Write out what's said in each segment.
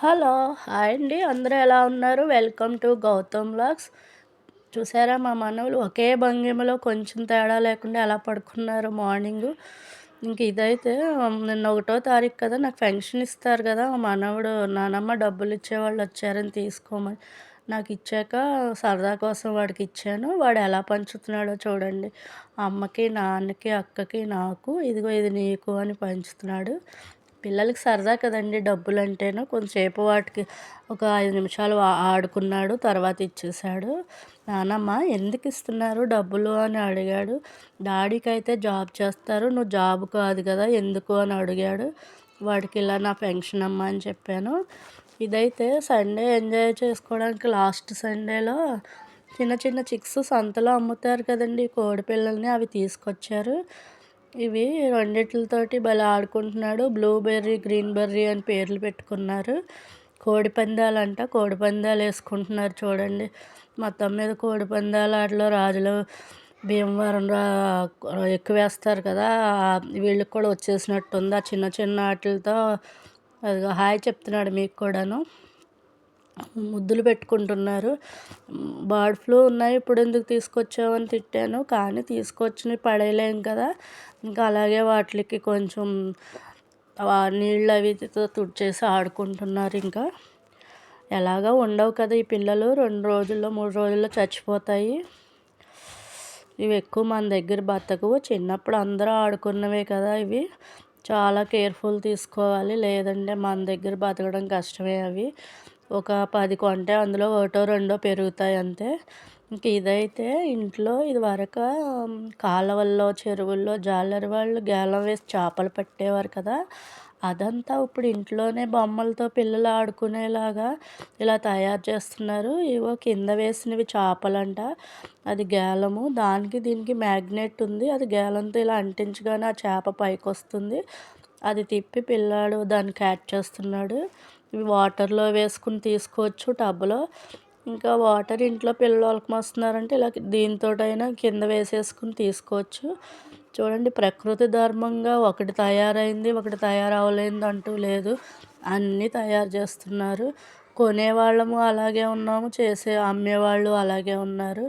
Hello hi అండి. అందరూ ఎలా ఉన్నారు? వెల్కమ్ టు గౌతమ్ బ్లాగ్స్ చూసారా మా మనవులు ఒకే భంగిమలో కొంచెం తేడా లేకుండా ఎలా పడుకున్నారు మార్నింగ్. ఇంక ఇదైతే నిన్న ఒకటో తారీఖు కదా నాకు పెన్షన్ ఇస్తారు కదా మా మనవడు నానమ్మ డబ్బులు ఇచ్చేవాళ్ళు వచ్చారని తీసుకోమని నాకు ఇచ్చాక సరదా కోసం వాడికి ఇచ్చాను. వాడు ఎలా పంచుతున్నాడో చూడండి. అమ్మకి నాన్నకి అక్కకి నాకు ఇదిగో ఇది నీకు అని పంచుతున్నాడు. పిల్లలకి సరదా కదండి డబ్బులు అంటేను కొంతసేపు వాటికి ఒక ఐదు నిమిషాలు ఆడుకున్నాడు తర్వాత ఇచ్చేసాడు నానమ్మ ఎందుకు ఇస్తున్నారు డబ్బులు? అని అడిగాడు. డాడీకి అయితే జాబ్ చేస్తారు నువ్వు జాబ్ కాదు కదా ఎందుకు? అని అడిగాడు. వాడికి ఇలా నా పెన్షన్ అమ్మ అని చెప్పాను. ఇదైతే సండే ఎంజాయ్ చేసుకోవడానికి లాస్ట్ సండేలో చిన్న చిన్న చిక్స్ సంతలో అమ్ముతారు కదండి కోడి పిల్లల్ని అవి తీసుకొచ్చారు. ఇవి రెండిట్లతోటి భలే ఆడుకుంటున్నాడు. బ్లూబెర్రీ గ్రీన్ బెర్రీ అని పేర్లు పెట్టుకున్నారు. కోడి అంట కోడి పందాలు వేసుకుంటున్నారు చూడండి. మొత్తం మీద కోడి పందాల ఆటలో రాజులు భీమవరం ఎక్కువ వేస్తారు కదా. వీళ్ళకి కూడా వచ్చేసినట్టుంది. ఆ చిన్న చిన్న ఆటలతో అదిగో హాయ్ చెప్తున్నాడు మీకు కూడాను. ముద్దులు పెట్టుకుంటున్నారు. బర్డ్ ఫ్లూ ఉన్నాయి ఇప్పుడు ఎందుకు తీసుకొచ్చావని తిట్టాను. కానీ తీసుకొచ్చి పడేయలేం కదా. ఇంకా అలాగే వాటికి కొంచెం నీళ్ళు అవి తుడిచేసి ఆడుకుంటున్నారు ఇంకా. ఎలాగా ఉండవు కదా ఈ పిల్లలు. రెండు రోజుల్లో మూడు రోజుల్లో చచ్చిపోతాయి. ఇవి ఎక్కువ మన దగ్గర బతకవు. చిన్నప్పుడు అందరూ ఆడుకున్నవే కదా ఇవి. చాలా కేర్ఫుల్ తీసుకోవాలి. లేదంటే మన దగ్గర బతకడం కష్టమే అవి. ఒక పది కొంటే అందులో ఒకటో రెండో పెరుగుతాయి అంతే. ఇంక ఇదైతే ఇంట్లో ఇది వరకు కాలవల్లో చెరువుల్లో జాలరి వాళ్ళు గేలం వేసి చేపలు పట్టేవారు కదా. అదంతా ఇప్పుడు ఇంట్లోనే బొమ్మలతో పిల్లలు ఆడుకునేలాగా ఇలా తయారు చేస్తున్నారు. ఇవో కింద వేసినవి చేపలంట. అది గేలము. దానికి దీనికి మ్యాగ్నెట్ ఉంది. అది గేలంతో ఇలా అంటించగానే ఆ చేప పైకి వస్తుంది అది తిప్పి పిల్లాడు దాన్ని క్యాచ్ చేస్తున్నాడు. ఇవి వాటర్లో వేసుకుని తీసుకోవచ్చు టబ్లో. ఇంకా వాటర్ ఇంట్లో పిల్లలకి వస్తున్నారంటే ఇలా దీంతోటైనా కింద వేసేసుకుని తీసుకోవచ్చు. చూడండి ప్రకృతి ధర్మంగా ఒకటి తయారైంది ఒకటి తయారవలేదు అంటూ లేదు. అన్నీ తయారు చేస్తున్నారు. కొనేవాళ్ళము అలాగే ఉన్నాము చేసే అమ్మేవాళ్ళు అలాగే ఉన్నారు.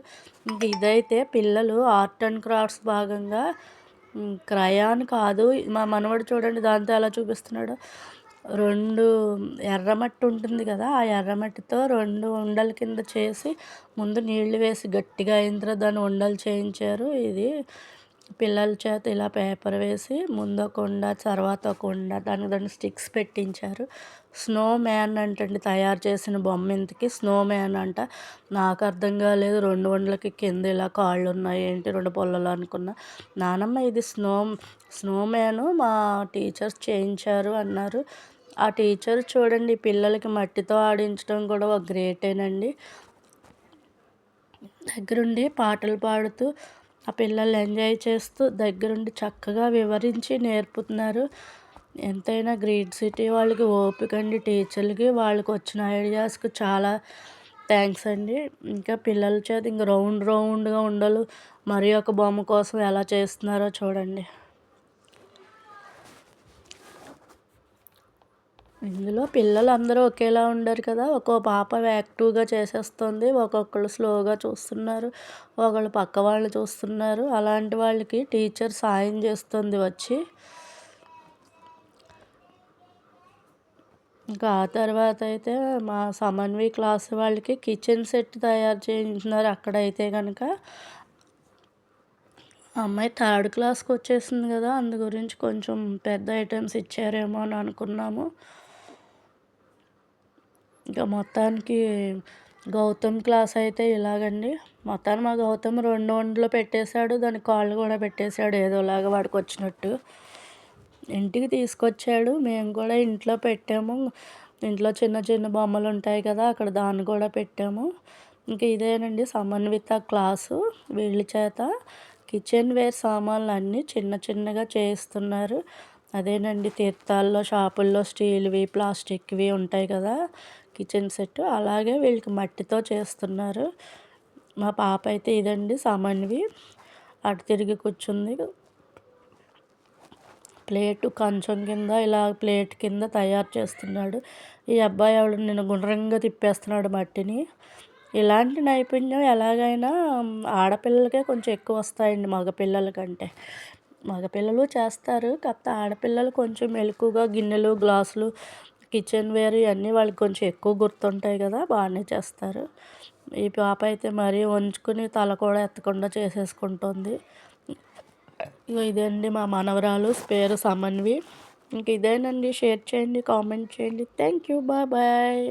ఇదైతే పిల్లలు ఆర్ట్ అండ్ క్రాఫ్ట్స్ భాగంగా క్రయాన్ కాదు. మా మనవడు చూడండి దాంతో ఎలా చూపిస్తున్నాడు? రెండు ఎర్రమట్టి ఉంటుంది కదా ఆ ఎర్రమట్టితో రెండు ఉండల కింద చేసి ముందు నీళ్ళు వేసి గట్టిగా అయిన తర్వాత దాన్ని ఉండలు చేయించారు. ఇది పిల్లల చేత ఇలా పేపర్ వేసి ముందు ఒక ఉండ తర్వాత ఒక ఉండ దానికి దాన్ని స్టిక్స్ పెట్టించారు. స్నో మ్యాన్ అంటండి తయారు చేసిన బొమ్మ ఇంతకి. స్నో మ్యాన్ అంట. నాకు అర్థం కాలేదు రెండు వండలకి కింద ఇలా కాళ్ళు ఉన్నాయి ఏంటి రెండు పొల్లలు అనుకున్నా. నానమ్మ ఇది స్నో స్నో మ్యాన్ మా టీచర్స్ చేయించారు అన్నారు. ఆ టీచర్ చూడండి పిల్లలకి మట్టితో ఆడించడం కూడా ఒక గ్రేటేనండి దగ్గరుండి పాటలు పాడుతూ ఆ పిల్లలు ఎంజాయ్ చేస్తూ దగ్గరుండి చక్కగా వివరించి నేర్పుతున్నారు. ఎంతైనా గ్రీడ్ సిటీ వాళ్ళకి ఓపిక అండి. టీచర్లకి వాళ్ళకి వచ్చిన ఐడియాస్కి చాలా థ్యాంక్స్ అండి. ఇంకా పిల్లల చేత ఇంక రౌండ్ రౌండ్గా ఉండలు. మరి ఒక బొమ్మ కోసం ఎలా చేస్తున్నారో చూడండి. ఇందులో పిల్లలు అందరూ ఒకేలా ఉండరు కదా. ఒక్కో పాప యాక్టివ్గా చేసేస్తుంది ఒక్కొక్కళ్ళు స్లోగా చూస్తున్నారు ఒకళ్ళు పక్క వాళ్ళు చూస్తున్నారు. అలాంటి వాళ్ళకి టీచర్ సాయం చేస్తుంది వచ్చి. ఇంకా ఆ తర్వాత అయితే మా సమన్వి క్లాస్ వాళ్ళకి కిచెన్ సెట్ తయారు చేయించినారు అక్కడైతే కనుక అమ్మాయి థర్డ్ క్లాస్కి వచ్చేసింది కదా అందు గురించి కొంచెం పెద్ద ఐటమ్స్ ఇచ్చారేమో అని అనుకున్నాము. ఇంకా మొత్తానికి గౌతమ్ క్లాస్ అయితే ఇలాగండి. మొత్తాన్ని మా గౌతమ్ రెండు వంటలు పెట్టేశాడు దాని కాళ్ళు కూడా పెట్టేశాడు ఏదోలాగా వాడికి వచ్చినట్టు. ఇంటికి తీసుకొచ్చాడు మేము కూడా ఇంట్లో పెట్టాము. ఇంట్లో చిన్న చిన్న బొమ్మలు ఉంటాయి కదా అక్కడ దాన్ని కూడా పెట్టాము. ఇంకా ఇదేనండి సమన్విత క్లాసు వీళ్ళ చేత కిచెన్ వేర్ సామాన్లు అన్నీ చిన్న చిన్నగా చేయిస్తున్నారు. అదేనండి తీర్థాల్లో షాపుల్లో స్టీల్వి ప్లాస్టిక్వి ఉంటాయి కదా కిచెన్ సెట్. అలాగే వీళ్ళకి మట్టితో చేస్తున్నారు. మా పాప అయితే ఇదండి సామాన్వి. అటు తిరిగి కూర్చుంది. ప్లేట్ కంచం కింద ఇలా ప్లేట్ కింద తయారు చేస్తున్నాడు. ఈ అబ్బాయి ఎవడు నేను గుండ్రంగా తిప్పేస్తున్నాడు మట్టిని. ఇలాంటి నైపుణ్యం ఎలాగైనా ఆడపిల్లలకే కొంచెం ఎక్కువ వస్తాయండి మగపిల్లల కంటే. మగపిల్లలు చేస్తారు కాకపోతే ఆడపిల్లలు కొంచెం మెలకుగా గిన్నెలు గ్లాసులు కిచెన్ వేర్ ఇవన్నీ వాళ్ళకి కొంచెం ఎక్కువ గుర్తుంటాయి కదా బాగానే చేస్తారు. ఈ పాప అయితే మరీ వంచుకుని తల కూడా ఎత్తకుండా చేసేసుకుంటుంది. ఇగో ఇదండి మా మనవరాలు పేరు సమన్వి. ఇంక ఇదేనండి షేర్ చేయండి కామెంట్ చేయండి. Thank you bye bye.